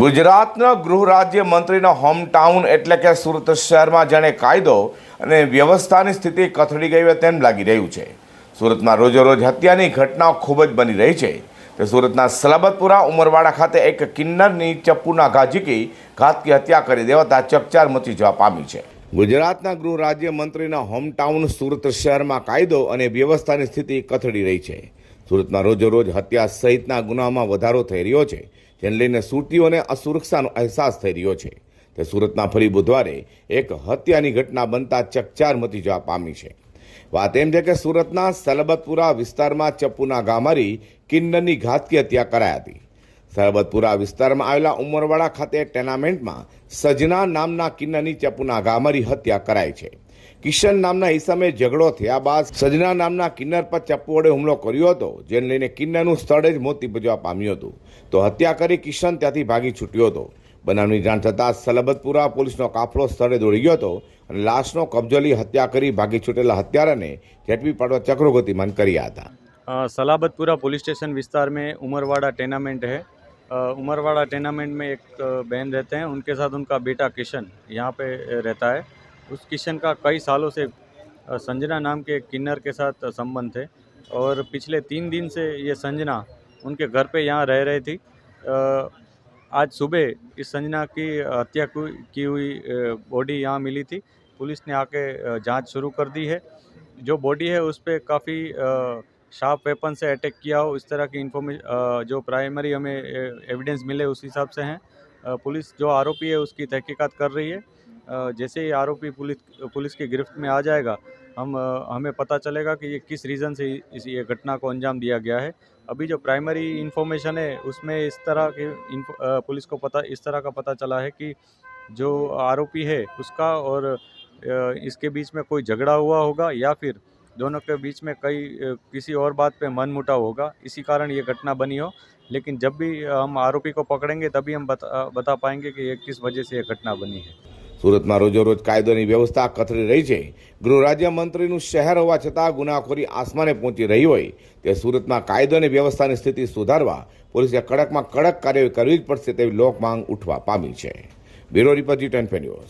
ગુજરાતના ગૃહ રાજ્ય મંત્રીના હોમટાઉન એટલે કે સુરત શહેરમાં જાણે કાયદો અને વ્યવસ્થાની સ્થિતિ કથળી ગઈ હોય તેમ લાગી રહ્યું છે. સુરતમાં રોજેરોજ હત્યાની ઘટનાઓ ખૂબ જ બની રહી છે. તે સુરતના સલાબતપુરા ઉમરવાડા ખાતે એક કિન્નરની ચપ્પુના ઘાજીકી ઘાતકી હત્યા કરી દેવાતા ચકચાર મચી જવા પામી છે. ગુજરાતના ગૃહ રાજ્ય મંત્રીના હોમટાઉન સુરત શહેરમાં કાયદો અને વ્યવસ્થાની સ્થિતિ કથળી રહી છે. સુરતમાં રોજેરોજ હત્યા સહિતના ગુનામાં વધારો થઈ રહ્યો છે, જેને લઈને સુરતીઓને અસુરક્ષાનો અહેસાસ થઈ રહ્યો છે. તે સુરતમાં ફરી બુધવારે એક હત્યાની ઘટના બનતા ચકચાર મતી જવા પામી છે. વાત એમ છે કે સુરતના સલબતપુરા વિસ્તારમાં ચપ્પુના ગામારી કિન્નરની ઘાતકી હત્યા કરાઈ હતી. સરબતપુરા વિસ્તારમાં આવેલા ઉમરવાડા ખાતે ટેનામેન્ટમાં સજના નામના કિન્નરની ચપ્પુના ગામારી હત્યા કરાઈ છે. કિશન નામના ઈસમે ઝઘડો થયા બાદ સજના નામના કિન્નર પર ચપ્પુ વડે હુમલો કર્યો હતો જેને લઈને કિન્નરનું સ્થળે જ મોત નીપજવા પામ્યું હતું તો હત્યા કરી કિશન ત્યાંથી ભાગી છૂટ્યો હતો બનાવની જાણ થતાં સલબતપુરા પોલીસનો કાફલો સ્થળે દોડી ગયો હતો અને લાશનો કબજો લઈ હત્યા કરી ભાગી છૂટેલા હત્યારાને ઝડપી પાડવા ચક્રો ગતિમાન કર્યા હતા अ, सलाबतपुरा पुलिस स्टेशन विस्तार में उमरवाड़ा टेनामेंट है अ, उमरवाड़ा टेनामेंट में एक अ, बहन रहते हैं उनके साथ उनका बेटा किशन यहाँ पे अ, रहता है उस किशन का कई सालों से संजना नाम के किन्नर के साथ संबंध थे। और पिछले तीन दिन से ये संजना उनके घर पे यहाँ रह रही थी। आज सुबह इस संजना की हत्या की हुई बॉडी यहाँ मिली थी। पुलिस ने आके जाँच शुरू कर दी है। जो बॉडी है उस पर काफ़ी शार्प वेपन से अटैक किया हो, इस तरह की इन्फॉर्मेशन जो प्राइमरी हमें एविडेंस मिले उस हिसाब से हैं। पुलिस जो आरोपी है उसकी तहकीकात कर रही है। जैसे ही आरोपी पुलिस पुलिस की गिरफ्त में आ जाएगा, हम हमें पता चलेगा कि ये किस रीज़न से इस, ये घटना को अंजाम दिया गया है। अभी जो प्राइमरी इन्फॉर्मेशन है, उसमें इस तरह की पुलिस को पता, इस तरह का पता चला है कि जो आरोपी है, उसका और इसके बीच में कोई झगड़ा हुआ होगा या फिर दोनों के बीच में कई किसी और बात पे मन मुटाव होगा, इसी कारण ये घटना बनी हो। लेकिन जब भी हम आरोपी को पकड़ेंगे, तभी हम बता बता पाएँगे कि ये किस वजह से ये घटना बनी है। સુરતમાં રોજોરોજ કાયદોની વ્યવસ્થા કથળી રહી છે. ગૃહ રાજ્યમંત્રીનું શહેર હોવા છતાં ગુનાખોરી આસમાને પહોંચી રહી હોય તે સુરતમાં કાયદો અને વ્યવસ્થાની સ્થિતિ સુધારવા પોલીસે કડકમાં કડક કાર્યવાહી કરવી જ પડશે તેવી લોક માંગ ઉઠવા પામી છે. Bureau report Zee news.